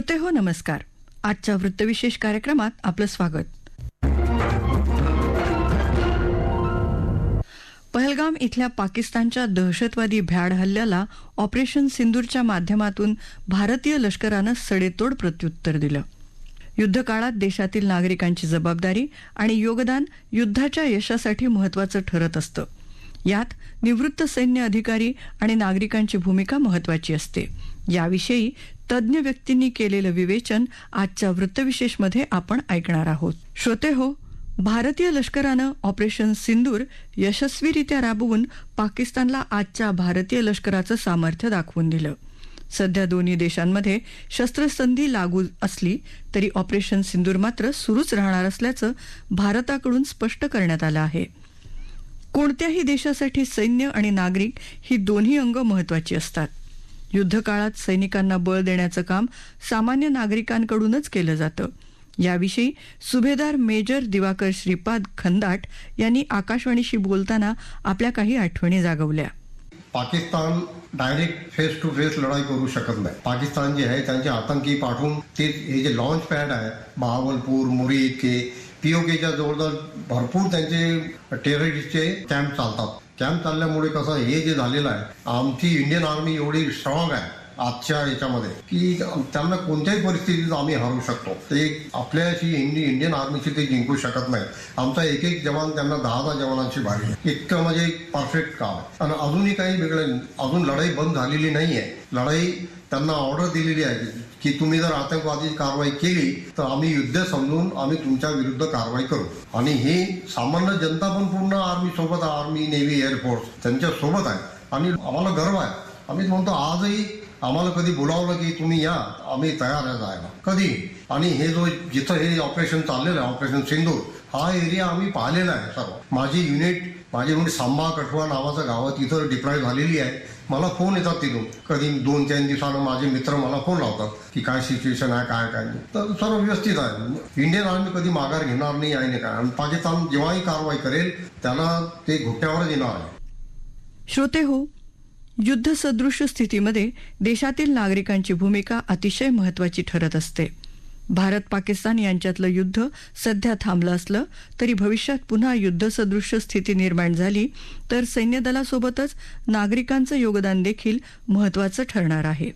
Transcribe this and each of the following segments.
श्रोते हो नमस्कार. आजच्या वृत्तविशेष कार्यक्रमात आपलं स्वागत. पहलगाम इथल्या पाकिस्तानच्या दहशतवादी भ्याड हल्ल्याला ऑपरेशन सिंदूरच्या माध्यमातून भारतीय लष्करानं सडेतोड प्रत्युत्तर दिलं. युद्धकाळात देशातील नागरिकांची जबाबदारी आणि योगदान युद्धाच्या यशासाठी महत्वाचं ठरत असतं. यात निवृत्त सैन्य अधिकारी आणि नागरिकांची भूमिका महत्वाची असते. याविषयी तज्ज्ञ व्यक्तींनी केलेलं विवेचन आजच्या वृत्तविशेषमध्ये आपण ऐकणार आहोत. श्रोते हो भारतीय लष्करानं ऑपरेशन सिंदूर यशस्वीरित्या राबवून पाकिस्तानला आजच्या भारतीय लष्कराचं सामर्थ्य दाखवून दिलं. सध्या दोन्ही देशांमध्ये शस्त्रसंधी लागू असली तरी ऑपरेशन सिंदूर मात्र सुरूच राहणार असल्याचं भारताकडून स्पष्ट करण्यात आलं आहे. कोणत्याही देशासाठी सैन्य आणि नागरिक ही दोन्ही अंग महत्वाची असतात. युद्धकाळात सैनिकांना बळ देण्याचं काम सामान्य नागरिकांकडूनच केलं जातं. याविषयी सुभेदार मेजर दिवाकर श्रीपाद खंदाट यांनी आकाशवाणीशी बोलताना आपल्या काही आठवणी जागवल्या. Pakistan direct face to face लढाई करू शकत नाही. पाकिस्तान जे आहे त्यांचे आतंकी पाठवून ते हे जे लॉन्च पॅड आहे बहावलपूर मुरी के पीओकेच्या जवळजवळ भरपूर त्यांचे टेररिस्टचे कॅम्प चालतात. कॅम्प चालल्यामुळे कसं हे जे झालेलं आहे आमची इंडियन आर्मी एवढी स्ट्रॉंग आहे आजच्या याच्यामध्ये की त्यांना कोणत्याही परिस्थितीत आम्ही हरवू शकतो. ते आपल्याशी इंडियन आर्मीची ते जिंकू शकत नाही. आमचा एक एक जवान त्यांना दहा दहा जवानांची भारी आहे इतकं म्हणजे परफेक्ट काम आहे. आणि अजूनही काही वेगळं अजून लढाई बंद झालेली नाही आहे लढाई त्यांना ऑर्डर दिलेली आहे. की तुम्ही जर आतंकवादी कारवाई केली तर आम्ही युद्ध समजून आम्ही तुमच्या विरुद्ध कारवाई करू. आणि हे सामान्य जनता पण पूर्ण आर्मी सोबत आर्मी नेव्ही एअरफोर्स त्यांच्यासोबत आहे. आणि आम्हाला गर्व आहे. आम्ही म्हणतो आजही आम्हाला कधी बोलावलं की तुम्ही या आम्ही तयार आहे जायला कधी? आणि हे जो जिथं हे ऑपरेशन चाललेलं आहे ऑपरेशन सिंधूर हा एरिया आम्ही पाहिलेला आहे सर्व. माझी युनिट माझी म्हणजे सांबा कठवा नावाचं गाव तिथं डिप्लॉय झालेली आहे. मला फोन येतात तिथून. कधी दोन तीन दिवसानं माझे मित्र मला फोन लावतात की काय सिच्युएशन आहे काय काय नाही. तर सर्व व्यवस्थित आहे. इंडियन आर्मी कधी माघार घेणार नाही आहे नाही काय. आणि पाकिस्तान जेव्हाही कारवाई करेल त्याला ते घोट्यावर येणार आहे. श्रोते हो युद्धसदृश स्थितीमध्ये देशातील नागरिकांची भूमिका अतिशय महत्वाची ठरत असते. भारत पाकिस्तान यांच्यातलं युद्ध सध्या थांबलं असलं तरी भविष्यात पुन्हा युद्धसदृश्य स्थिती निर्माण झाली तर सैन्यदलासोबतच नागरिकांचं योगदान देखील महत्वाचं ठरणार आहे.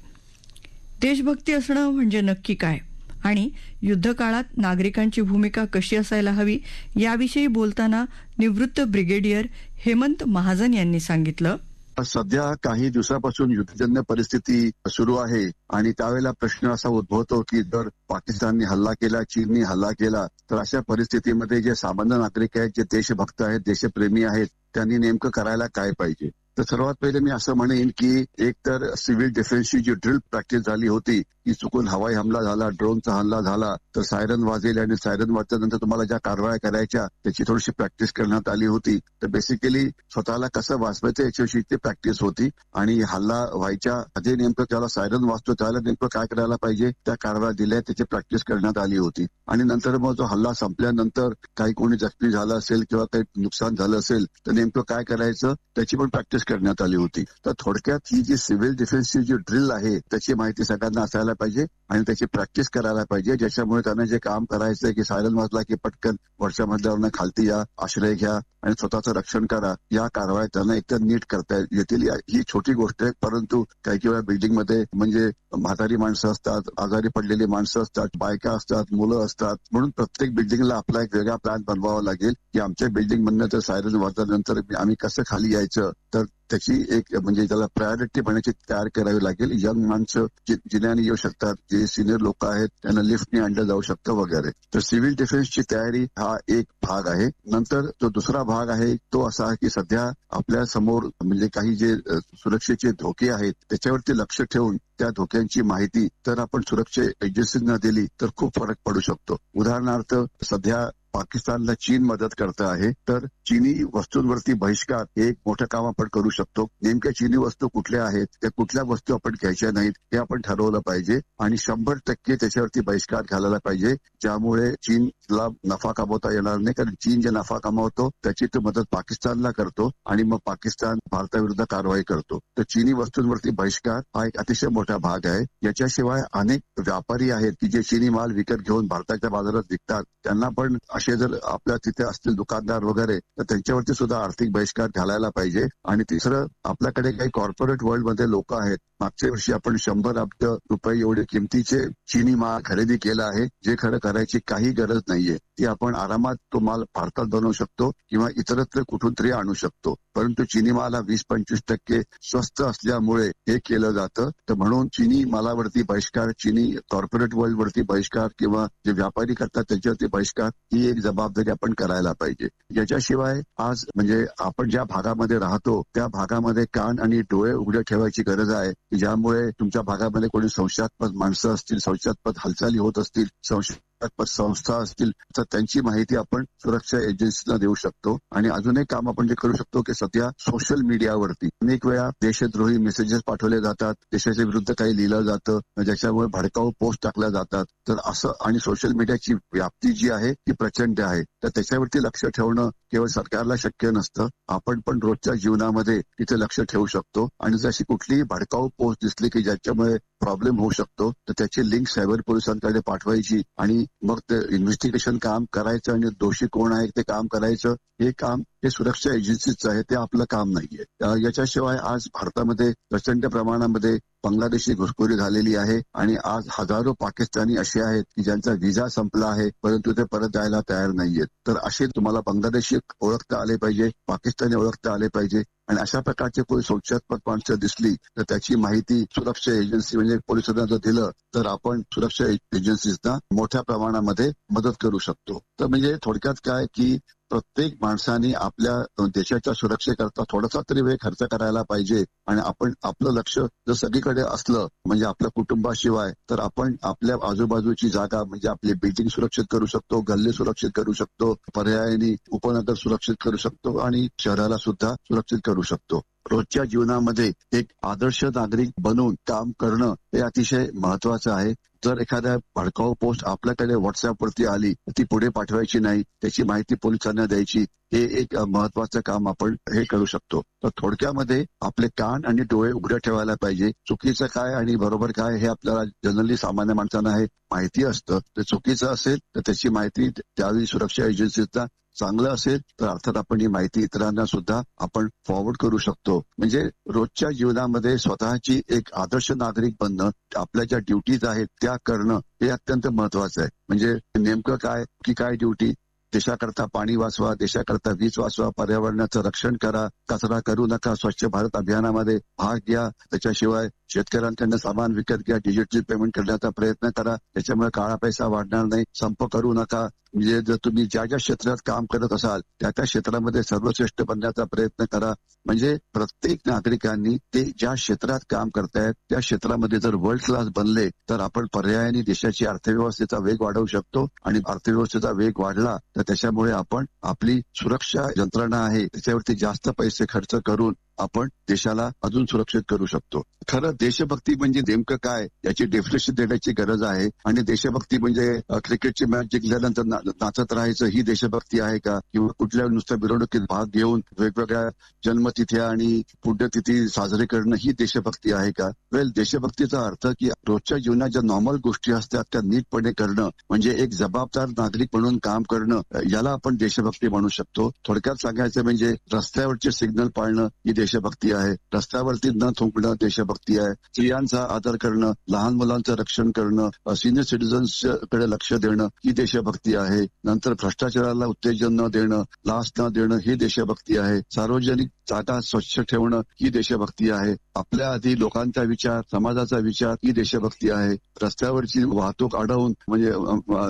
देशभक्ती असणं म्हणजे नक्की काय? आणि युद्धकाळात नागरिकांची भूमिका कशी असायला हवी याविषयी बोलताना निवृत्त ब्रिगेडियर हेमंत महाजन यांनी सांगितलं. सध्या काही दिवसापासून युद्धजन्य परिस्थिती सुरू आहे आणि त्यावेळेला प्रश्न असा उद्भवतो की जर पाकिस्तानने हल्ला केला चीनने हल्ला केला तर अशा परिस्थितीमध्ये जे सामान्य नागरिक आहेत जे देशभक्त आहेत देशप्रेमी आहेत त्यांनी नेमकं करायला काय पाहिजे? तर सर्वात पहिले मी असं म्हणेन की एक तर सिव्हिल डिफेन्सची जी ड्रिल प्रॅक्टिस झाली होती की चुकून हवाई हमला झाला ड्रोनचा हल्ला झाला तर सायरन वाजेल आणि सायरन वाजल्यानंतर तुम्हाला ज्या कारवाया करायच्या त्याची थोडीशी प्रॅक्टिस करण्यात आली होती. तर बेसिकली स्वतःला कसं वाचवायचं याच्याविषयी ती प्रॅक्टिस होती आणि हल्ला व्हायच्या आधी नेमकं त्याला सायरन वाचतो त्याला नेमकं काय करायला पाहिजे त्या कारवाया दिल्या त्याची प्रॅक्टिस करण्यात आली होती. आणि नंतर मग जो हल्ला संपल्यानंतर काही कोणी जखमी झालं असेल किंवा काही नुकसान झालं असेल तर नेमकं काय करायचं त्याची पण प्रॅक्टिस करण्यात आली होती. तर थोडक्यात ही जी सिव्हिल डिफेन्सची जी ड्रिल आहे त्याची माहिती सगळ्यांना असायला पाहिजे आणि त्याची प्रॅक्टिस करायला पाहिजे. ज्याच्यामुळे त्यांना जे काम करायचंय की सायरन वाजला की पटकन वरच्या मधल्यावरनं खालती या आश्रय घ्या आणि स्वतःचं रक्षण करा या कारवाया त्यांना एकतर नीट करता येतील. ही छोटी गोष्ट आहे परंतु काही काही वेळा बिल्डिंगमध्ये म्हणजे म्हातारी माणसं असतात आजारी पडलेली माणसं असतात बायका असतात मुलं असतात म्हणून प्रत्येक बिल्डिंगला आपला एक वेगळा प्लॅन बनवावा लागेल की आमच्या बिल्डिंग मधनं तर सायरन वाजल्यानंतर आम्ही कसं खाली यायचं? तर त्याची एक म्हणजे त्याला प्रायोरिटी बनण्याची तयार करावी लागेल. यंग माणसं जिन्याने येऊ शकतात जे सिनियर लोक आहेत त्यांना लिफ्टने आणलं जाऊ शकतं वगैरे. तर सिव्हिल डिफेन्सची तयारी हा एक भाग आहे. नंतर जो दुसरा भाग आहे तो असा की सध्या आपल्यासमोर म्हणजे काही जे सुरक्षेचे धोके आहेत त्याच्यावरती लक्ष ठेवून त्या धोक्यांची माहिती जर आपण सुरक्षा एजन्सींना दिली तर खूप फरक पडू शकतो. उदाहरणार्थ सध्या पाकिस्तानला चीन मदत करत आहे तर चीनी वस्तूंवरती बहिष्कार हे एक मोठं काम आपण करू शकतो. नेमक्या चीनी वस्तू कुठल्या आहेत त्या कुठल्या वस्तू आपण घ्यायच्या नाहीत हे आपण ठरवलं पाहिजे आणि शंभर टक्के त्याच्यावरती बहिष्कार घालायला पाहिजे ज्यामुळे चीनला नफा कमावता येणार नाही. कारण चीन जे नफा कमावतो त्याची तो मदत पाकिस्तानला करतो आणि मग पाकिस्तान भारताविरुद्ध कारवाई करतो. तर चीनी वस्तूंवरती बहिष्कार हा एक अतिशय मोठा भाग आहे. याच्याशिवाय अनेक व्यापारी आहेत की जे चीनी माल विकत घेऊन भारताच्या बाजारात विकतात. त्यांना पण असे जर आपल्या तिथे असतील दुकानदार वगैरे तर त्यांच्यावरती सुद्धा आर्थिक बहिष्कार घालायला पाहिजे. आणि तिसरं आपल्याकडे काही कॉर्पोरेट वर्ल्डमध्ये लोक आहेत. मागच्या वर्षी आपण शंभर अब्ज रुपये एवढे किमतीचे चिनी माल खरेदी केला आहे जे खरं करायची काही गरज नाहीये. ती आपण आरामात तो माल भारतात बनवू शकतो किंवा इतरत्र कुठून तरी आणू शकतो. परंतु चिनी माल हा वीस पंचवीस टक्के स्वस्त असल्यामुळे हे केलं जातं. तर म्हणून चिनी मालावरती बहिष्कार चिनी कॉर्पोरेट वर्ल्ड वरती बहिष्कार किंवा जे व्यापारी करतात त्यांच्यावरती बहिष्कार ही एक जबाबदारी आपण करायला पाहिजे. याच्याशिवाय आज म्हणजे आपण ज्या भागामध्ये राहतो त्या भागामध्ये कान आणि डोळे उघडे ठेवायची गरज आहे. ज्यामुळे तुमच्या भागामध्ये कोणी संशयास्पद माणसं असतील संशयास्पद हालचाली होत असतील संशय संशयास्पद संस्था असतील तर त्यांची माहिती आपण सुरक्षा एजन्सीला देऊ शकतो. आणि अजून एक काम आपण जे करू शकतो की सध्या सोशल मीडियावरती अनेक वेळा देशद्रोही मेसेजेस पाठवले जातात. देशाच्या विरुद्ध काही लिहिलं जातं ज्याच्यामुळे भडकाऊ पोस्ट टाकल्या जातात. तर असं आणि सोशल मीडियाची व्याप्ती जी आहे ती प्रचंड आहे. तर त्याच्यावरती लक्ष ठेवणं केवळ सरकारला शक्य नसतं. आपण पण रोजच्या जीवनामध्ये तिथे लक्ष ठेवू शकतो. आणि जशी कुठलीही भडकाऊ पोस्ट दिसली की ज्याच्यामुळे प्रॉब्लेम होऊ शकतो तर त्याची लिंक सायबर पोलिसांकडे पाठवायची आणि मग ते इन्व्हेस्टिगेशन काम करायचं आणि दोषी कोण आहे ते काम करायचं हे काम हे सुरक्षा एजन्सीचं आहे ते आपलं काम नाहीये. याच्याशिवाय आज भारतामध्ये प्रचंड प्रमाणामध्ये बांगलादेशी घुसखोरी झालेली आहे आणि आज हजारो पाकिस्तानी असे आहेत की ज्यांचा व्हिसा संपला आहे परंतु ते परत जायला तयार नाहीयेत. तर असे तुम्हाला बांगलादेशी ओळखता आले पाहिजे पाकिस्तानी ओळखता आले पाहिजे आणि अशा प्रकारचे कोणी संशयात्मक माणसं दिसली तर त्याची माहिती सुरक्षा एजन्सी म्हणजे पोलिसांना जर दिलं तर आपण सुरक्षा एजन्सीजना मोठ्या प्रमाणामध्ये मदत करू शकतो. तर म्हणजे थोडक्यात काय की प्रत्येक माणसाने आपल्या देशाच्या सुरक्षेकरता थोडासा तरी वेळ खर्च करायला पाहिजे आणि आपण आपलं लक्ष जर सगळीकडे असलं म्हणजे आपल्या कुटुंबाशिवाय तर आपण आपल्या आजूबाजूची जागा म्हणजे आपली बिल्डिंग सुरक्षित करू शकतो गल्ली सुरक्षित करू शकतो पर्यायाने उपनगर सुरक्षित करू शकतो आणि शहराला सुद्धा सुरक्षित करू शकतो. रोजच्या जीवनामध्ये एक आदर्श नागरिक बनून काम करणं हे अतिशय महत्वाचं आहे. जर एखाद्या भडकाऊ पोस्ट आपल्याकडे व्हॉट्सअपवरती आली ती पुढे पाठवायची नाही त्याची माहिती पोलिसांना द्यायची हे एक महत्वाचं काम आपण हे करू शकतो. तर थोडक्यामध्ये आपले कान आणि डोळे उघडे ठेवायला पाहिजे. चुकीचं काय आणि बरोबर काय हे आपल्याला जनरली सामान्य माणसांना हे माहिती असतं. ते चुकीचं असेल तर त्याची माहिती त्यावेळी सुरक्षा एजन्सीचा चांगलं असेल तर अर्थात आपण ही माहिती इतरांना सुद्धा आपण फॉरवर्ड करू शकतो. म्हणजे रोजच्या जीवनामध्ये स्वतःची एक आदर्श नागरिक बनणं आपल्या ज्या ड्युटीज आहेत त्या करणं हे अत्यंत महत्वाचं आहे. म्हणजे नेमकं काय की काय ड्युटी देशाकरता पाणी वाचवा देशाकरता वीज वाचवा पर्यावरणाचं रक्षण करा कचरा करू नका स्वच्छ भारत अभियानामध्ये भाग घ्या. त्याच्याशिवाय शेतकऱ्यांकडनं सामान विकत घ्या डिजिटल पेमेंट करण्याचा प्रयत्न करा. त्याच्यामुळे काळा पैसा वाढणार नाही. संप करू नका. म्हणजे जर तुम्ही ज्या ज्या क्षेत्रात काम करत असाल त्या त्या क्षेत्रामध्ये सर्वश्रेष्ठ बनण्याचा प्रयत्न करा. म्हणजे प्रत्येक नागरिकांनी ते ज्या क्षेत्रात काम करतायत त्या क्षेत्रामध्ये जर वर्ल्ड क्लास बनले तर आपण पर्यायाने देशाची अर्थव्यवस्थेचा वेग वाढवू शकतो. आणि अर्थव्यवस्थेचा वेग वाढला तर त्याच्यामुळे आपण आपली सुरक्षा यंत्रणा आहे त्याच्यावरती जास्त पैसे खर्च करून आपण देशाला अजून सुरक्षित करू शकतो. खरं देशभक्ती म्हणजे नेमकं काय? याची डेफिनेशन देण्याची गरज आहे. आणि देशभक्ती म्हणजे क्रिकेटची मॅच जिंकल्यानंतर नाचत राहायचं ही देशभक्ती आहे का? किंवा कुठल्या नुसत्या मिरवणुकीत भाग घेऊन वेगवेगळ्या जन्मतिथ्या आणि पुण्यतिथी साजरे करणं ही देशभक्ती आहे का? वेल देशभक्तीचा अर्थ की रोजच्या जीवनात ज्या नॉर्मल गोष्टी असतात त्या नीटपणे करणं म्हणजे एक जबाबदार नागरिक म्हणून काम करणं याला आपण देशभक्ती म्हणू शकतो. थोडक्यात सांगायचं म्हणजे रस्त्यावरचे सिग्नल पाळणं ही देशभक्ती आहे. रस्त्यावरती न थुंकणं देशभक्ती आहे. स्त्रियांचा आदर करणं लहान मुलांचं रक्षण करणं सिनियर सिटीजन्सकडे लक्ष देणं ही देशभक्ती आहे. नंतर भ्रष्टाचाराला उत्तेजन न देणं लाच न देणं ही देशभक्ती आहे. सार्वजनिक जागा स्वच्छ ठेवणं ही देशभक्ती आहे. आपल्या आधी लोकांचा विचार समाजाचा विचार ही देशभक्ती आहे. रस्त्यावरची वाहतूक अडवून म्हणजे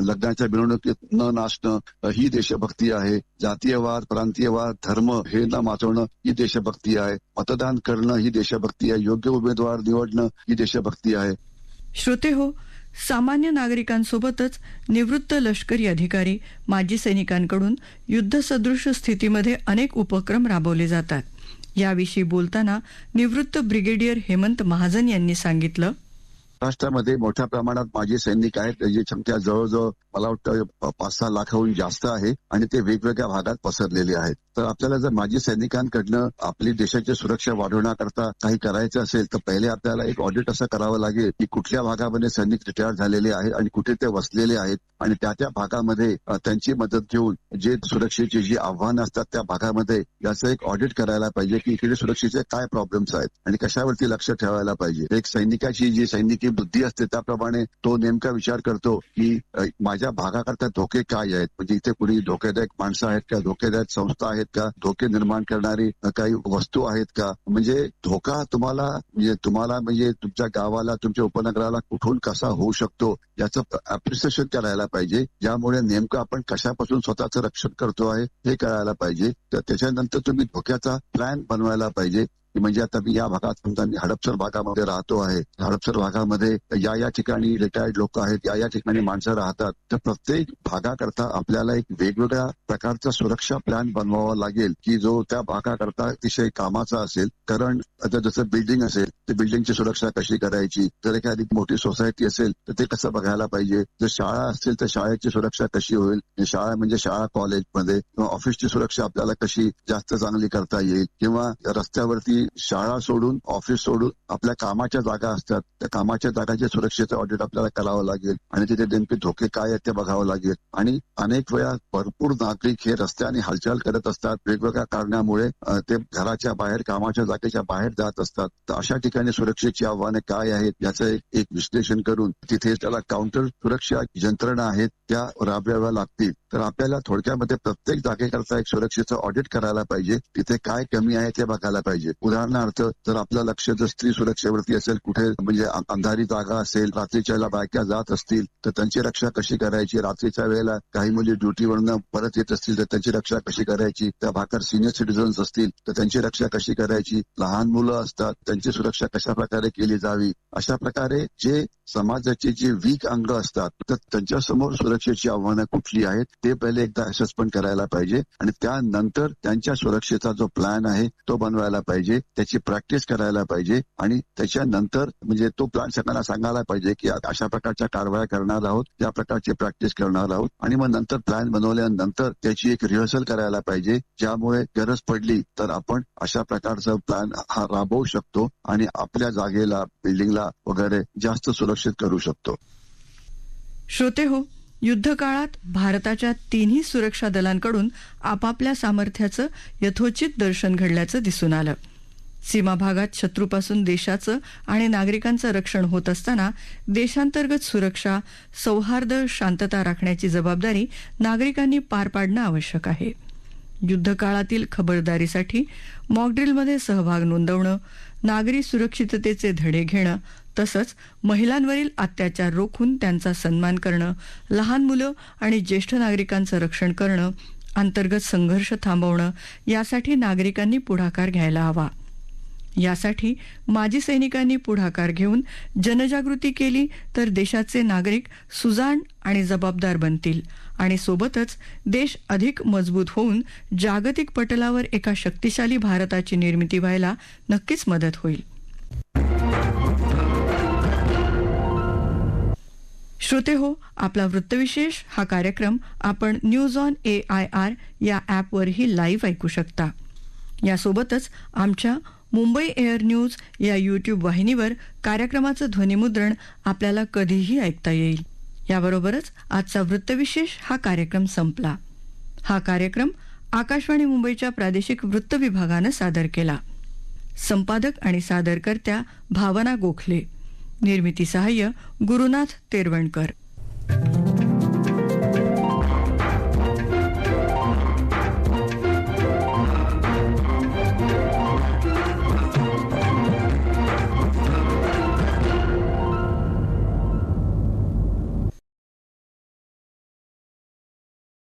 लग्नाच्या मिरवणुकीत न नाचणं ही देशभक्ती आहे. जातीयवाद प्रांतीयवाद धर्म हे न माचवणं ही देशभक्ती आहे. मतदान करणं ही देशभक्ती आहे. योग्य उमेदवार निवडणं ही देशभक्ती आहे. श्रोते हो सामान्य नागरिकांसोबतच निवृत्त लष्करी अधिकारी माजी सैनिकांकडून युद्धसदृश स्थितीमध्ये अनेक उपक्रम राबवले जातात. याविषयी बोलताना निवृत्त ब्रिगेडियर हेमंत महाजन यांनी सांगितलं महाराष्ट्रामध्ये मोठ्या प्रमाणात माजी सैनिक आहेत. त्याची संख्या जवळजवळ मला वाटतं पाच सहा लाखाहून जास्त आहे आणि ते वेगवेगळ्या भागात पसरलेले आहेत. तर आपल्याला जर माजी सैनिकांकडनं आपली देशाची सुरक्षा वाढवण्याकरता काही करायचं असेल तर पहिले आपल्याला एक ऑडिट असं करावं लागेल की कुठल्या भागामध्ये सैनिक रिटायर झालेले आहेत आणि कुठे ते वसलेले आहेत आणि त्या त्या भागामध्ये त्यांची मदत घेऊन जे सुरक्षेची जी आव्हानं असतात त्या भागामध्ये याचं एक ऑडिट करायला पाहिजे की इकडे सुरक्षेचे काय प्रॉब्लेम्स आहेत आणि कशावरती लक्ष ठेवायला पाहिजे. एक सैनिकाची जी सैनिक बुद्धी असते त्याप्रमाणे तो नेमका विचार करतो की माझ्या भागाकरता धोके काय आहेत? म्हणजे इथे कुणी धोकेदायक माणसं आहेत का? धोकेदायक संस्था आहेत का? धोके निर्माण करणारी काही वस्तू आहेत का? म्हणजे धोका तुम्हाला म्हणजे तुम्हाला म्हणजे तुमच्या गावाला तुमच्या उपनगराला कुठून कसा होऊ शकतो? याचं अप्रिसिएशन करायला पाहिजे. ज्यामुळे नेमकं आपण कशापासून स्वतःचं रक्षण करतो आहे हे कळायला पाहिजे. तर त्याच्यानंतर तुम्ही धोक्याचा प्लॅन बनवायला पाहिजे. म्हणजे आता मी या भागात समजा मी हडपसर भागामध्ये राहतो आहे. हडपसर भागामध्ये या या ठिकाणी रिटायर्ड लोक आहेत या या ठिकाणी माणसं राहतात. तर प्रत्येक भागाकरता आपल्याला एक वेगवेगळ्या प्रकारचा सुरक्षा प्लॅन बनवावा लागेल की जो त्या भागाकरता अतिशय कामाचा असेल. कारण आता जसं बिल्डिंग असेल तर बिल्डिंगची सुरक्षा कशी करायची? जर एखादी मोठी सोसायटी असेल तर ते कसं बघायला पाहिजे? जर शाळा असतील तर शाळेची सुरक्षा कशी होईल? शाळा म्हणजे शाळा कॉलेजमध्ये किंवा ऑफिसची सुरक्षा आपल्याला कशी जास्त चांगली करता येईल? किंवा रस्त्यावरती शाळा सोडून ऑफिस सोडून आपल्या कामाच्या जागा असतात. त्या कामाच्या जागाच्या सुरक्षेचं ऑडिट आपल्याला करावं लागेल. आणि तिथे नेमके धोके काय आहेत ते बघावं लागेल. आणि अनेक वेळा भरपूर नागरिक हे रस्त्याने हालचाल करत असतात. वेगवेगळ्या कारणामुळे ते घराच्या बाहेर कामाच्या जागेच्या बाहेर जात असतात. तर अशा ठिकाणी सुरक्षेची आव्हाने काय आहेत याचं एक एक विश्लेषण करून तिथे त्याला काउंटर सुरक्षा यंत्रणा आहेत त्या राबवाव्या लागतील. तर आपल्याला थोडक्यामध्ये प्रत्येक जागेकरता एक सुरक्षेचं ऑडिट करायला पाहिजे. तिथे काय कमी आहे ते बघायला पाहिजे. उदाहरणार्थ जर आपलं लक्ष जर स्त्री सुरक्षेवरती असेल कुठे म्हणजे अंधारी जागा असेल रात्रीच्या बायक्या जात असतील तर त्यांची रक्षा कशी करायची? रात्रीच्या वेळेला काही मुली ड्युटीवरनं परत येत असतील तर त्यांची रक्षा कशी करायची? त्या भागात सिनियर सिटीजन्स असतील तर त्यांची रक्षा कशी करायची? लहान मुलं असतात त्यांची सुरक्षा कशा प्रकारे केली जावी? अशा प्रकारे जे समाजाचे जे वीक अंग असतात तर त्यांच्यासमोर सुरक्षेची आव्हानं कुठली आहेत? ते पहिले एकदा असेसमेंट करायला पाहिजे आणि त्यानंतर त्यांच्या सुरक्षेचा जो प्लॅन आहे तो बनवायला पाहिजे त्याची प्रॅक्टिस करायला पाहिजे आणि त्याच्यानंतर म्हणजे तो प्लॅन सगळ्यांना सांगायला पाहिजे की अशा प्रकारच्या कारवाया करणार आहोत त्या प्रकारची प्रॅक्टिस करणार आहोत आणि मग नंतर प्लॅन बनवल्यानंतर त्याची एक रिहर्सल करायला पाहिजे. ज्यामुळे गरज पडली तर आपण अशा प्रकारचा प्लॅन हा राबवू शकतो आणि आपल्या जागेला बिल्डिंगला वगैरे जास्त सुरक्षित करू शकतो. श्रोते हो युद्धकाळात भारताच्या तिन्ही सुरक्षा दलांकडून आपापल्या सामर्थ्याचं यथोचित दर्शन घडल्याचं दिसून आलं. सीमा भागात शत्रूपासून देशाचं आणि नागरिकांचं रक्षण होत असताना देशांतर्गत सुरक्षा सौहार्द शांतता राखण्याची जबाबदारी नागरिकांनी पार पाडणं आवश्यक आहे. युद्धकाळातील खबरदारीसाठी मॉकड्रिलमध्ये सहभाग नोंदवणं नागरी सुरक्षिततेचे धडे घेणं तसंच महिलांवरील अत्याचार रोखून त्यांचा सन्मान करणं लहान मुलं आणि ज्येष्ठ नागरिकांचं रक्षण करणं अंतर्गत संघर्ष थांबवणं यासाठी नागरिकांनी पुढाकार घ्यायला हवा. यासाठी माजी सैनिकांनी पुढाकार घेऊन जनजागृती केली तर देशाचे नागरिक सुजाण आणि जबाबदार बनतील. आणि सोबतच देश अधिक मजबूत होऊन जागतिक पटलावर एका शक्तिशाली भारताची निर्मिती व्हायला नक्कीच मदत होईल. श्रोते हो आपला वृत्तविशेष हा कार्यक्रम आपण news on A I R या ॲपवरही लाईव्ह ऐकू शकता. यासोबतच आमच्या मुंबई एअर न्यूज या यूट्यूब वाहिनीवर कार्यक्रमाचं ध्वनिमुद्रण आपल्याला कधीही ऐकता येईल. याबरोबरच आजचा वृत्तविशेष हा कार्यक्रम संपला. हा कार्यक्रम आकाशवाणी मुंबईच्या प्रादेशिक वृत्त विभागानं सादर केला. संपादक आणि सादरकर्त्या भावना गोखले. निर्मिती सहाय्य गुरुनाथ तेरवणकर.